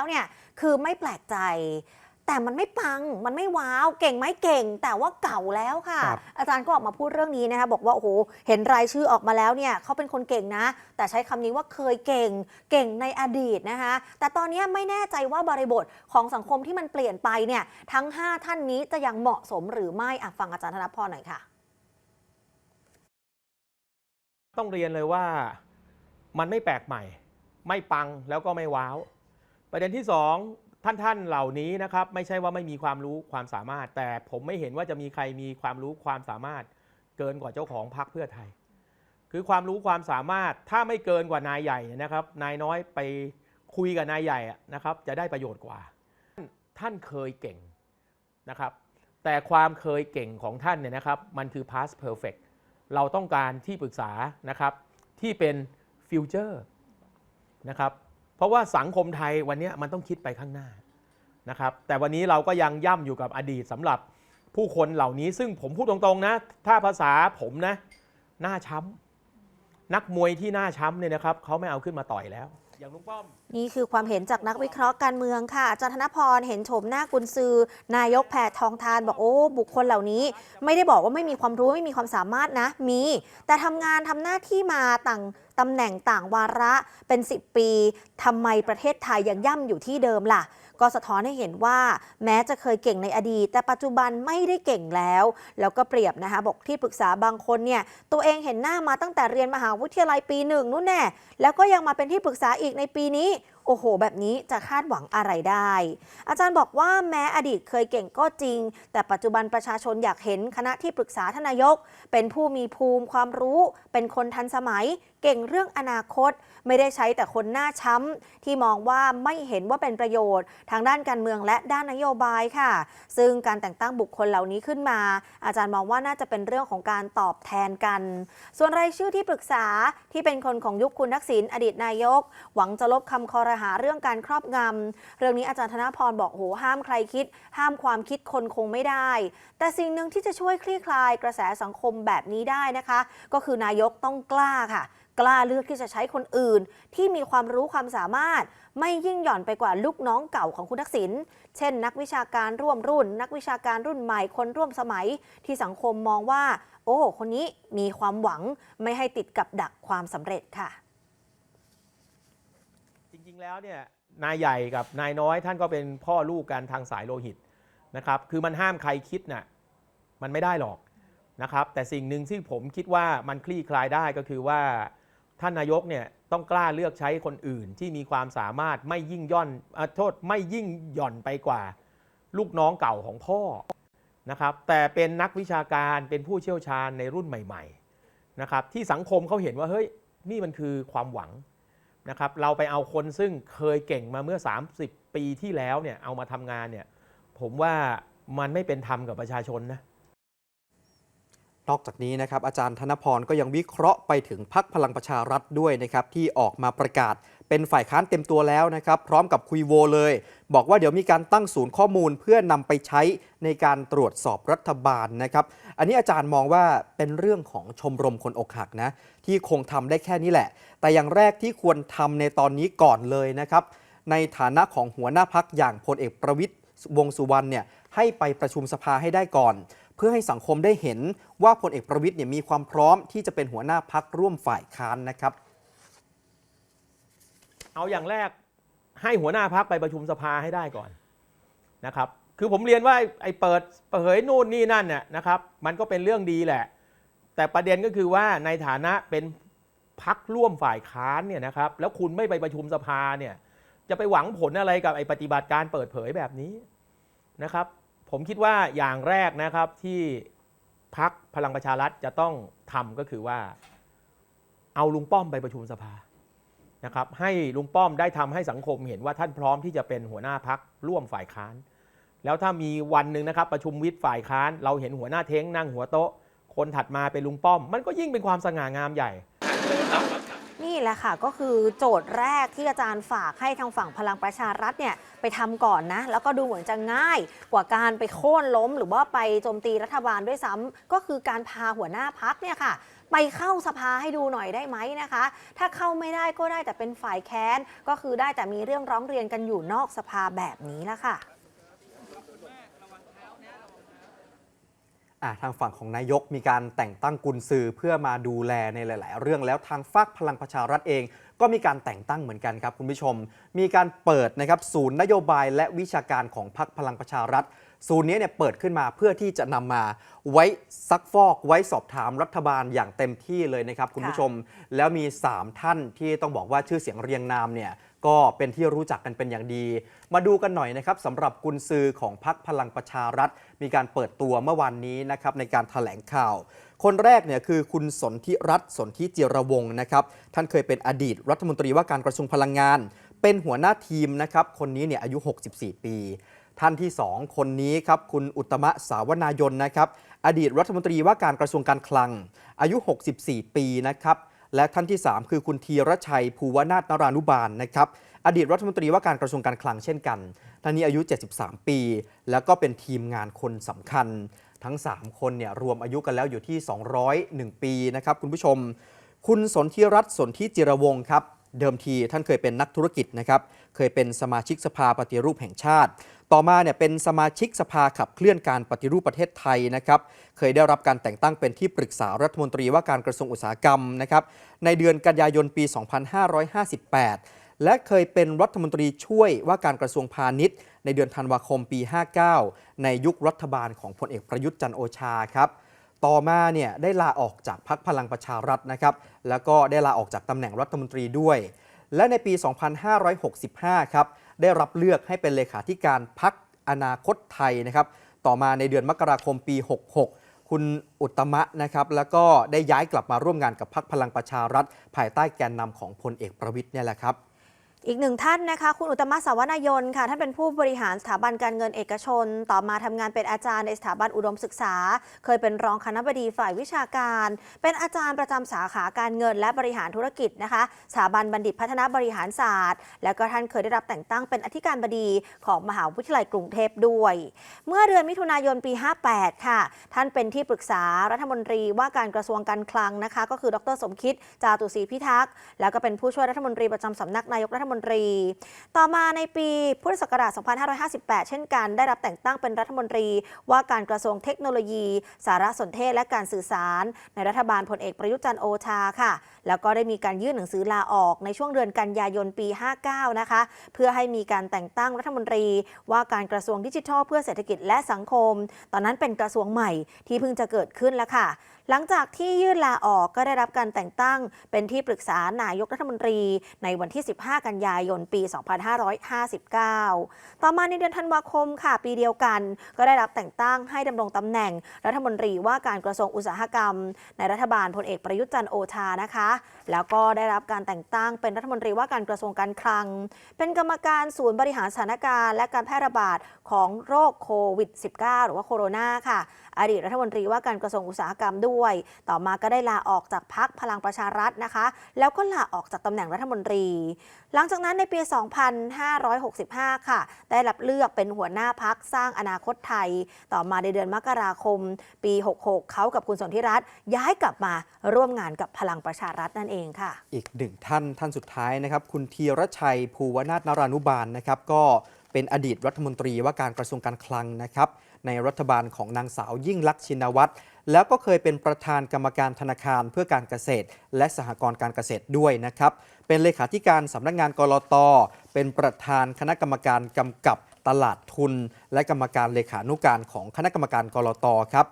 แล้วเนี่ยคือไม่แปลกใจ แต่มันไม่ปังมันไม่ว้าวเก่งไหมเก่ง แต่ว่าเก่าแล้วค่ะครับอาจารย์ก็ออกมาพูดเรื่องนี้นะคะบอกว่าโอ้โหเห็นรายชื่อออกมาแล้วเนี่ยเขาเป็นคนเก่งนะ แต่ใช้คำนี้ว่าเคยเก่งเก่งในอดีตนะคะแต่ตอนนี้ไม่แน่ใจว่าบริบทของสังคมที่มันเปลี่ยนไปเนี่ยทั้ง 5 ท่านนี้จะยังเหมาะสมหรือไม่อะฟังอาจารย์ธนพรหน่อยค่ะต้องเรียนเลยว่ามันไม่แปลกใหม่ ไม่ปังแล้วก็ไม่ว้าว ประเด็นที่สองท่านท่านๆเหล่านี้นะครับไม่ใช่ว่าไม่มีความรู้ความสามารถ แต่ผมไม่เห็นว่าจะมีใครมีความรู้ความสามารถ เกินกว่าเจ้าของพรรคเพื่อไทย คือความรู้ความสามารถถ้าไม่เกินกว่านายใหญ่นะครับ นายน้อยไปคุยกับนายใหญ่นะครับ จะได้ประโยชน์กว่า ท่านเคยเก่งนะครับ แต่ความเคยเก่งของท่านเนี่ยนะครับ มันคือ past perfect เราต้องการที่ปรึกษานะครับที่เป็นฟิวเจอร์นะครับ เพราะว่าสังคมไทยวันนี้มันต้องคิดไปข้างหน้านะครับแต่วันนี้เราก็ยังย่ำอยู่กับอดีตสำหรับผู้คนเหล่านี้ ซึ่งผมพูดตรงๆนะ ถ้าภาษาผมนะหน้าช้ำนักมวยที่หน้าช้ำเนี่ยนะครับเขาไม่เอาขึ้นมาต่อยแล้วอย่างลุงป้อมนี่คือความเห็นจากนักวิเคราะห์การเมืองค่ะอาจารย์ธนพรเห็นโฉมหน้ากุนซือ นายกแพทองทานบอกโอ้บุคคลเหล่านี้ ไม่ได้บอกว่าไม่มีความรู้ไม่มีความสามารถนะมี แต่ทำงานทำหน้าที่มาต่าง ตำแหน่งต่างวาระเป็น 10 ปีทำไมประเทศไทยยังย่ำอยู่ที่เดิมล่ะ ก็สะท้อนให้เห็นว่า แม้จะเคยเก่งในอดีต แต่ปัจจุบันไม่ได้เก่งแล้ว แล้วก็เปรียบนะคะบอกที่ปรึกษาบางคนเนี่ยตัวเองเห็นหน้ามาตั้งแต่เรียนมหาวิทยาลัยปีหนึ่งนู่นแน่แล้วก็ยังมาเป็นที่ปรึกษาอีกในปีนี้ โอ้โห แบบนี้จะคาดหวังอะไรได้ อาจารย์บอกว่าแม้อดีตเคยเก่งก็จริง แต่ปัจจุบันประชาชนอยากเห็นคณะที่ปรึกษาทนนายก เป็นผู้มีภูมิความรู้ เป็นคนทันสมัย เก่งเรื่องอนาคต ไม่ได้ใช้แต่คนหน้าช้ำ ที่มองว่าไม่เห็นว่าเป็นประโยชน์ ทางด้านการเมืองและด้านนโยบายค่ะ ซึ่งการแต่งตั้งบุคคลเหล่านี้ขึ้นมา อาจารย์มองว่าน่าจะเป็นเรื่องของการตอบแทนกัน ส่วนรายชื่อที่ปรึกษาที่เป็นคนของยุคคุณทักษิณอดีตนายก หวังจะลบคำคอรหาเรื่องการครอบงำเรื่องนี้อาจารย์ธนพรบอกโหห้ามใครคิด ห้ามความคิดคนคงไม่ได้ แต่สิ่งหนึ่งที่จะช่วยคลี่คลายกระแสสังคมแบบนี้ได้นะคะ ก็คือนายกต้องกล้าค่ะ กล้าเลือกที่จะใช้คนอื่น ที่มีความรู้ความสามารถ ไม่ยิ่งหย่อนไปกว่าลูกน้องเก่าของคุณทักษิณเช่น นักวิชาการร่วมรุ่น นักวิชาการรุ่นใหม่คนร่วมสมัย ที่สังคมมองว่า โอ้ คนนี้มีความหวังไม่ให้ติดกับดักความสำเร็จค่ะ งๆแล้วเนี่ยนายใหญ่กับนายน้อยท่านก็เป็นพ่อลูกกันทางสายโลหิตนะครับคือมันห้ามใครคิดน่ะมันไม่ได้หรอกนะครับแต่สิ่งหนึ่งที่ผมคิดว่ามันคลี่คลายได้ก็คือว่าท่านนายกเนี่ยต้องกล้าเลือกใช้คนอื่นที่มีความสามารถไม่ยิ่งย่อนอโทษไม่ยิ่งหย่อนไปกว่า ลูกน้องเก่าของพ่อนะครับแต่เป็นนักวิชาการเป็นผู้เชี่ยวชาญในรุ่นใหม่ๆนะครับที่สังคมเขาเห็นว่าเฮ้ยนี่มันคือความหวัง นะครับเราไปเอาคนซึ่งเคยเก่งมาเมื่อ 30 ปีที่แล้วเนี่ยเอามาทำงานเนี่ยผมว่ามันไม่เป็นธรรมกับประชาชนนะนอกจากนี้นะครับอาจารย์ธนพรก็ยังวิเคราะห์ไปถึงพักพลังประชารัฐด้วยนะครับที่ออกมาประกาศ เป็นฝ่ายค้านเต็มตัวแล้วนะครับ พร้อมกับคุยโวเลย บอกว่าเดี๋ยวมีการตั้งศูนย์ข้อมูลเพื่อนำไปใช้ในการตรวจสอบรัฐบาลนะครับ อันนี้อาจารย์มองว่าเป็นเรื่องของชมรมคนอกหักนะ ที่คงทำได้แค่นี้แหละ แต่อย่างแรกที่ควรทำในตอนนี้ก่อนเลยนะครับ ในฐานะของหัวหน้าพักอย่างพลเอกประวิตยวงสุวรรณเนี่ยให้ไปประชุมสภาให้ได้ก่อน เพื่อให้สังคมได้เห็นว่าพลเอกประวิตยเนี่ยมีความพร้อมที่จะเป็นหัวหน้าพักร่วมฝ่ายค้านนะครับ เอาอย่างแรกให้หัวหน้าพักไปประชุมสภาให้ได้ก่อนนะครับ คือผมเรียนว่าไอ้เปิดเผยนู่นนี่นั่นเนี่ยนะครับ มันก็เป็นเรื่องดีแหละ แต่ประเด็นก็คือว่าในฐานะเป็นพักร่วมฝ่ายค้านเนี่ยนะครับ แล้วคุณไม่ไปประชุมสภาเนี่ย จะไปหวังผลอะไรกับไอ้ปฏิบัติการเปิดเผยแบบนี้นะครับ ผมคิดว่าอย่างแรกนะครับที่พักพลังประชารัฐจะต้องทำก็คือว่า เอาลุงป้อมไปประชุมสภา นะครับให้ลุงป้อมได้ทำให้สังคมเห็นว่าท่านพร้อมที่จะเป็นหัวหน้าพักร่วมฝ่ายค้าน แล้วถ้ามีวันหนึ่งนะครับประชุมวิปฝ่ายค้าน เราเห็นหัวหน้าเท้งนั่งหัวโต๊ะ คนถัดมาเป็นลุงป้อม มันก็ยิ่งเป็นความสง่างามใหญ่นี่แหละค่ะก็คือโจทย์แรกที่อาจารย์ฝากให้ทางฝั่งพลังประชารัฐเนี่ยไปทำก่อนนะ แล้วก็ดูเหมือนจะง่ายกว่าการไปโค่นล้ม หรือว่าไปโจมตีรัฐบาลด้วยซ้ำก็คือการพาหัวหน้าพักเนี่ยค่ะ ไปเข้าสภาให้ดูหน่อยได้ไหมนะคะ ถ้าเข้าไม่ได้ก็ได้แต่เป็นฝ่ายแค้น ก็คือได้แต่มีเรื่องร้องเรียนกันอยู่นอกสภาแบบนี้ละค่ะอะทางฝั่งของนายกมีการแต่งตั้งกุญซือเพื่อมาดูแลในหลาย ๆ เรื่องแล้วทางฝากพลังประชารัฐเอง ก็มีการแต่งตั้งเหมือนกันครับคุณผู้ชม มีการเปิดนะครับศูนย์นโยบายและวิชาการของพรรคพลังประชารัฐ ศูนย์นี้เนี่ยเปิดขึ้นมาเพื่อที่จะนำมาไว้ซักฟอกไว้สอบถามรัฐบาลอย่างเต็มที่เลยนะครับคุณผู้ชม แล้วมี 3 ท่านที่ต้องบอกว่าชื่อเสียงเรียงนามเนี่ยก็เป็นที่รู้จักกันเป็นอย่างดี มาดูกันหน่อยนะครับสำหรับกุญซือของพรรคพลังประชารัฐ มีการเปิดตัวเมื่อวานนี้นะครับในการถแถลงข่าว คนแรกเนี่ยคือคุณสนธิรัตน์สนธิจิรวงศ์นะครับ ท่านเคยเป็นอดีตรัฐมนตรีว่าการกระทรวงพลังงาน เป็นหัวหน้าทีมนะครับ คนนี้เนี่ยอายุ 64 ปี ท่านที่ 2 คนนี้ครับ คุณอุตมะสาวนายนนะครับ อดีตรัฐมนตรีว่าการกระทรวงการคลัง อายุ 64 ปีนะครับ และท่านที่ 3 คือคุณธีรชัย ภูวนาถนรานุบาลนะครับ อดีตรัฐมนตรีว่าการกระทรวงการคลังเช่นกัน ท่านนี้อายุ 73 ปี แล้วก็เป็นทีมงานคนสำคัญ ทั้ง 3 คนเนี่ยรวมอายุกันแล้วอยู่ที่ 201 ปีนะครับคุณผู้ชม คุณสนธิรัตน์สนธิจิรวงครับเดิมทีท่านเคยเป็นนักธุรกิจนะครับ เคยเป็นสมาชิกสภาปฏิรูปแห่งชาติ ต่อมาเนี่ยเป็นสมาชิกสภาขับเคลื่อนการปฏิรูปประเทศไทยนะครับ เคยได้รับการแต่งตั้งเป็นที่ปรึกษารัฐมนตรีว่าการกระทรวงอุตสาหกรรมนะครับ ในเดือนกันยายนปี 2558 และเคยเป็นรัฐมนตรีช่วยว่าการกระทรวงพาณิชย์ ในเดือนธันวาคมปี 59 ในยุครัฐบาลของพลเอกประยุทธ์จันโอชาครับต่อมาเนี่ยได้ลาออกจากพักพลังประชารัฐนะครับ แล้วก็ได้ลาออกจากตำแหน่งรัฐมนตรีด้วย และในปี 2565 ครับ ได้รับเลือกให้เป็นเลขาธิการพักอนาคตไทยนะครับ ต่อมาในเดือนมกราคมปี 66 คุณอุตมะนะครับ แล้วก็ได้ย้ายกลับมาร่วมงานกับพักพลังประชารัฐ ภายใต้แกนนำของพลเอกประวิทย์เนี่ยแหละครับ อีกหนึ่งท่านนะคะ คุณอุตมะสาวนายนค่ะท่านเป็นผู้บริหารสถาบันการเงินเอกชน ต่อมาทำงานเป็นอาจารย์ในสถาบันอุดมศึกษา เคยเป็นรองคณบดีฝ่ายวิชาการ เป็นอาจารย์ประจำสาขาการเงินและบริหารธุรกิจนะคะสถาบันบัณฑิตพัฒนาบริหารศาสตร์ แล้วก็ท่านเคยได้รับแต่งตั้งเป็นอธิการบดีของมหาวิทยาลัยกรุงเทพด้วย เมื่อเดือนมิถุนายนปี 58 ค่ะ ท่านเป็นที่ปรึกษารัฐมนตรีว่าการกระทรวงการคลังนะคะ ก็คือดรสมคิดจาตุศรีพิทักษ์แล้วก็เป็นผู้ช่วยรัฐมนตรีประจำสำนักนายกรัฐมนตรี ต่อมาในปีพุทธศักราช 2558 เช่นกัน ได้รับแต่งตั้งเป็นรัฐมนตรี ว่าการกระทรวงเทคโนโลยี สารสนเทศและการสื่อสาร ในรัฐบาลพลเอกประยุจันทร์โอชาค่ะ แล้วก็ได้มีการยื่นหนังสือลาออกในช่วงเดือนกันยายนปี 59 นะคะ เพื่อให้มีการแต่งตั้งรัฐมนตรี ว่าการกระทรวงดิจิทัล เพื่อเศรษฐกิจและสังคม ตอนนั้นเป็นกระทรวงใหม่ที่เพิ่งจะเกิดขึ้นแล้วค่ะ หลังจากที่ยื่นลาออกก็ได้รับการแต่งตั้ง เป็นที่ปรึกษานายกรัฐมนตรีในวันที่ 15 กันยายนปี 2559 ต่อมาในเดือนธันวาคมค่ะ ปีเดียวกัน ก็ได้รับแต่งตั้งให้ดำรงตำแหน่ง รัฐมนตรีว่าการกระทรวงอุตสาหกรรม ในรัฐบาลพลเอกประยุทธ์จันโอชานะคะ แล้วก็ได้รับการแต่งตั้งเป็นรัฐมนตรีว่าการกระทรวงการคลัง เป็นกรรมการศูนย์บริหารสถานการณ์และการแพร่ระบาดของโรคโควิด -19 หรือว่าโคโรนาค่ะ อดีตรัฐมนตรีว่าการกระทรวงอุตสาหกรรมด้วย ต่อมาก็ได้ลาออกจากพักพลังประชารัฐนะคะ แล้วก็ลาออกจากตำแหน่งรัฐมนตรี หลังจากนั้นในปี 2565 ค่ะ ได้รับเลือกเป็นหัวหน้าพักสร้างอนาคตไทย ต่อมาในเดือนมกราคม ปี 66 เขากับคุณสนธิรัตน์ย้ายกลับมาร่วมงานกับพลังประชารัฐนั่นเองค่ะ อีกหนึ่งท่านท่านสุดท้ายนะครับ คุณธีรชัย ภูวนาถนารานุบาลนะครับ ก็เป็นอดีตรัฐมนตรีว่าการกระทรวงการคลังนะครับ ในรัฐบาลของนางสาวยิ่งลักษณ์ชินวัตร แล้วก็เคยเป็นประธานกรรมการธนาคารเพื่อการเกษตร และสหกรณ์การเกษตรด้วยนะครับ เป็นเลขาธิการสำนักงานกรต เป็นประธานคณะกรรมการกำกับตลาดทุน และกรรมการเลขานุการของคณะกรรมการกรตครับ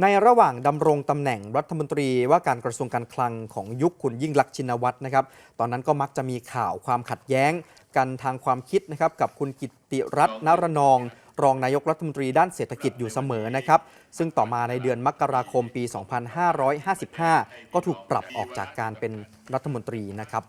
ในระหว่างดำรงตำแหน่งรัฐมนตรีว่าการกระทรวงการคลังของยุคคุณยิ่งลักษณ์ชินวัตรนะครับ ตอนนั้นก็มักจะมีข่าวความขัดแย้ง กันทางความคิดนะครับกับคุณกิติรัตน์นรนอง รองนายกรัฐมนตรีด้านเศรษฐกิจอยู่เสมอนะครับ ซึ่งต่อมาในเดือนมกราคมปี 2555 ก็ถูกปรับออกจากการเป็นรัฐมนตรีนะครับ